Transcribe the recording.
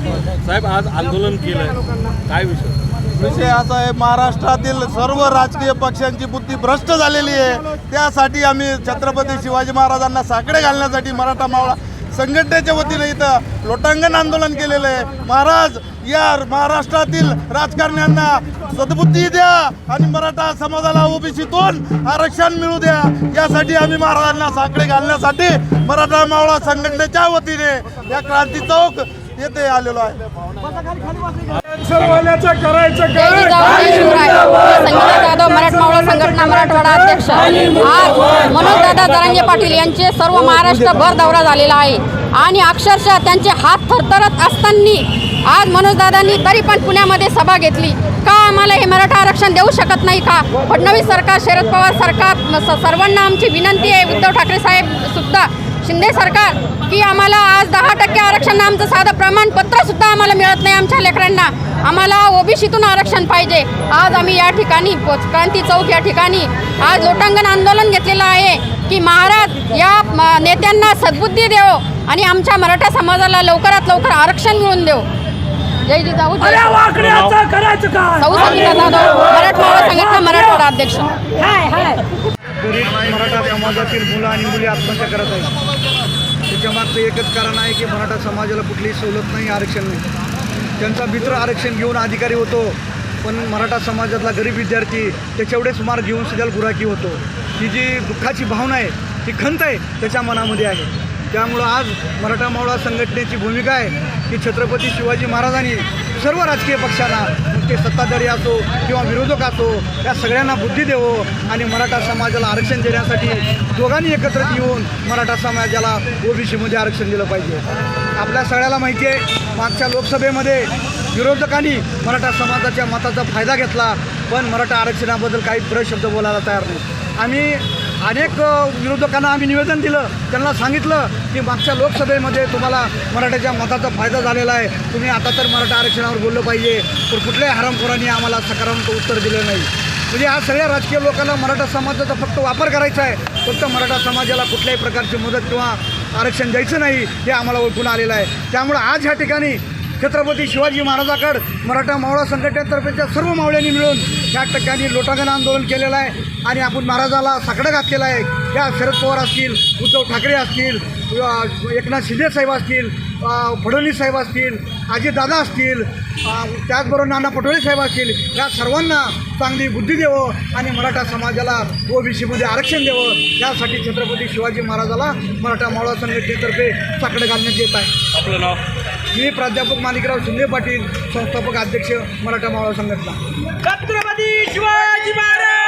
साहेब आज आंदोलन केलं काय विषय? विषय असा आहे महाराष्ट्रातील सर्व राजकीय पक्षांची बुद्धी भ्रष्ट झालेली आहे. त्यासाठी आम्ही छत्रपती शिवाजी महाराजांना साकडे घालण्यासाठी मराठा मावळा संघटनेच्या वतीने इथं लोटांगण आंदोलन केलेलं आहे. महाराज या महाराष्ट्रातील राजकारण्यांना सद्बुद्धी द्या आणि मराठा समाजाला ओबीसीतून आरक्षण मिळू द्या. यासाठी आम्ही महाराजांना साकडे घालण्यासाठी मराठा मावळा संघटनेच्या वतीने या क्रांती चौक येथे आलेलो आहे. संगीता जाधव संघटना मराठवाडा अध्यक्ष. आज मनोजदादा पाटील यांचे सर्व महाराष्ट्रभर दौरा झालेला आहे. आणि अक्षरशः त्यांचे हात थरथरत असताना आज मनोजदादांनी तरी पण पुण्यामध्ये सभा घेतली. का आम्हाला हे मराठा आरक्षण देऊ शकत नाही का? फडणवीस सरकार शरद पवार सरकार सर्वांना आमची विनंती आहे. उद्धव ठाकरे साहेब सुद्धा शिंदे सरकार की आम्हाला आज दहा टक्के आरक्षण आमचं साधं प्रमाणपत्र सुद्धा आम्हाला मिळत नाही आमच्या लेकरांना. आम्हाला ओबीसीतून आरक्षण पाहिजे. आज आम्ही या ठिकाणी क्रांती चौक या ठिकाणी आज लोटांगण आंदोलन घेतलेलं आहे की महाराज या नेत्यांना सद्बुद्धी देव आणि आमच्या मराठा समाजाला लवकरात लवकर आरक्षण मिळवून देऊ जय जिजाऊ. सौ संगीता जाधव मराठवाडा संघटना मराठवाडा अध्यक्ष. मराठा समाजातील मुलं आणि मुली आत्महत्या करत आहेत. त्याच्या मागचं एकच कारण आहे की मराठा समाजाला कुठलीही सवलत नाही आरक्षण नाही. त्यांचा मित्र आरक्षण घेऊन अधिकारी होतो पण मराठा समाजातला गरीब विद्यार्थी त्याच्यावढेच मार्ग घेऊन सुद्धा गुराकी होतो. ही जी दुःखाची भावना आहे ती खंत आहे त्याच्या मनामध्ये आहे. त्यामुळं आज मराठा मावळा संघटनेची भूमिका आहे की छत्रपती शिवाजी महाराजांनी सर्व राजकीय पक्षांना मग ते सत्ताधारी असो किंवा विरोधक असो या सगळ्यांना बुद्धी देवो आणि मराठा समाजाला आरक्षण देण्यासाठी दोघांनी एकत्रित येऊन मराठा समाजाला ओबीसीमध्ये आरक्षण दिलं पाहिजे. आपल्या सगळ्याला माहिती आहे मागच्या लोकसभेमध्ये विरोधकांनी मराठा समाजाच्या मताचा फायदा घेतला पण मराठा आरक्षणाबद्दल काही प्रशब्द बोलायला तयार नाही. आम्ही अनेक विरोधकांना आम्ही निवेदन दिलं. त्यांना सांगितलं की मागच्या लोकसभेमध्ये तुम्हाला मराठ्याच्या मताचा फायदा झालेला आहे. तुम्ही आता तर मराठा आरक्षणावर बोललं पाहिजे. पण कुठल्याही हरामखोरांनी आम्हाला सकारात्मक उत्तर दिलं नाही. म्हणजे आज सगळ्या राजकीय लोकांना मराठा समाजाचा फक्त वापर करायचा आहे. फक्त मराठा समाजाला कुठल्याही प्रकारची मदत किंवा आरक्षण द्यायचं नाही हे आम्हाला ओळखून आलेलं आहे. त्यामुळं आज ह्या ठिकाणी छत्रपती शिवाजी महाराजाकडं मराठा मावळा संघटनेतर्फेच्या सर्व मावळ्यांनी मिळून या ठिकाणी लोटांगण आंदोलन केलेलं आहे. आणि आपण महाराजाला साकडं घातलेलं आहे. या शरद पवार असतील उद्धव ठाकरे असतील एकनाथ शिंदे साहेब असतील फडणवीस साहेब असतील अजितदादा असतील त्याचबरोबर नाना पटोले साहेब असतील या सर्वांना चांगली बुद्धी द्यावं आणि मराठा समाजाला ओबीसीमध्ये आरक्षण द्यावं. यासाठी छत्रपती शिवाजी महाराजाला मराठा मावळा संघटनेतर्फे साकडं घालण्यात येत आहे. आपलं नाव? मी प्राध्यापक माणिकराव शिंदे पाटील संस्थापक अध्यक्ष मराठा मावळा संघटना. छत्रपती शिवाजी महाराज!